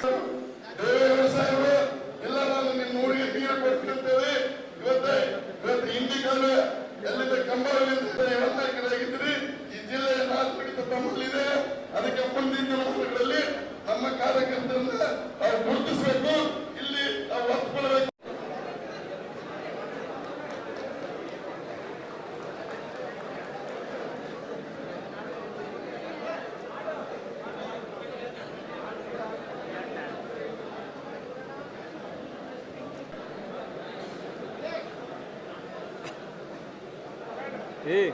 So E...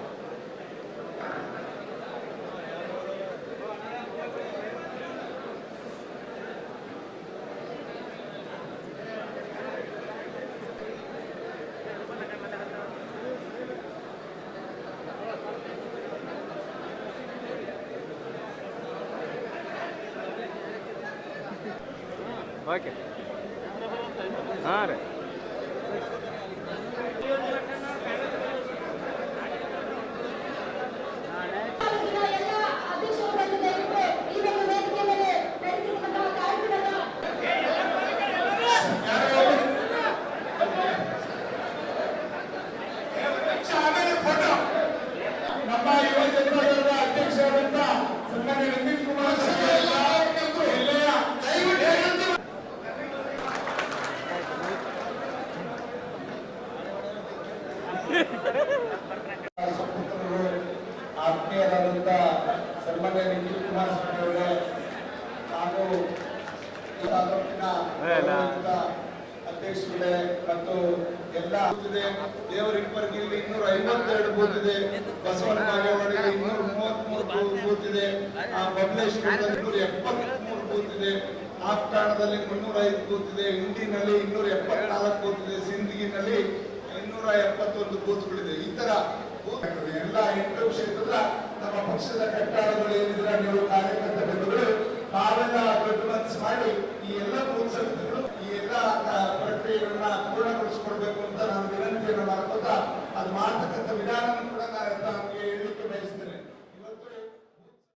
Vai? Ah. ಆತ್ಮೀಯರಾದಂತ ಸನ್ಮಾನ್ಯ ನಿಖಿಲ್ ಕುಮಾರಸ್ವಾಮಿ ಅವರೇ ಹಾಗೂ ತಾಲೂಕಿನ ಅಧ್ಯಕ್ಷರೇ ಮತ್ತು ಎಲ್ಲ ದೇವರ ಇಬ್ಬರಿಗೆ ಇಲ್ಲಿ ಇನ್ನೂರ ಐವತ್ತೆರಡು ಬೂತ್ ಇದೆ ಬಸವನ ನಾಗೇವಾಡಿಗೆ ಇನ್ನೂರ ಮೂವತ್ಮೂರು ಬೂತ್ ಇದೆ ಆ ಬಬಲೇಶ್ವರದಲ್ಲಿ ಇನ್ನೂರ ಎಪ್ಪತ್ಮೂರು ಬೂತ್ ಇದೆ ಆ ಮುನ್ನೂರ ಐದು ಬೂತ್ ಇದೆ ಇಂಡಿನಲ್ಲಿ ಇನ್ನೂರ ಎಪ್ಪತ್ನಾಲ್ಕು ಬೂತ್ ಇದೆ ಸಿಂದಗಿನಲ್ಲಿ ಇನ್ನೂರ ಎಪ್ಪತ್ತೊಂದು ಬೂತ್ಗಳಿದೆ. ಈ ತರ ಎಲ್ಲ ಎಂಟು ಕ್ಷೇತ್ರದ ನಮ್ಮ ಪಕ್ಷದ ಕಟ್ಟಾಳುಗಳು ಏನಿದ್ರೆ ನೀವು ಬೆಂಬಲಗಳು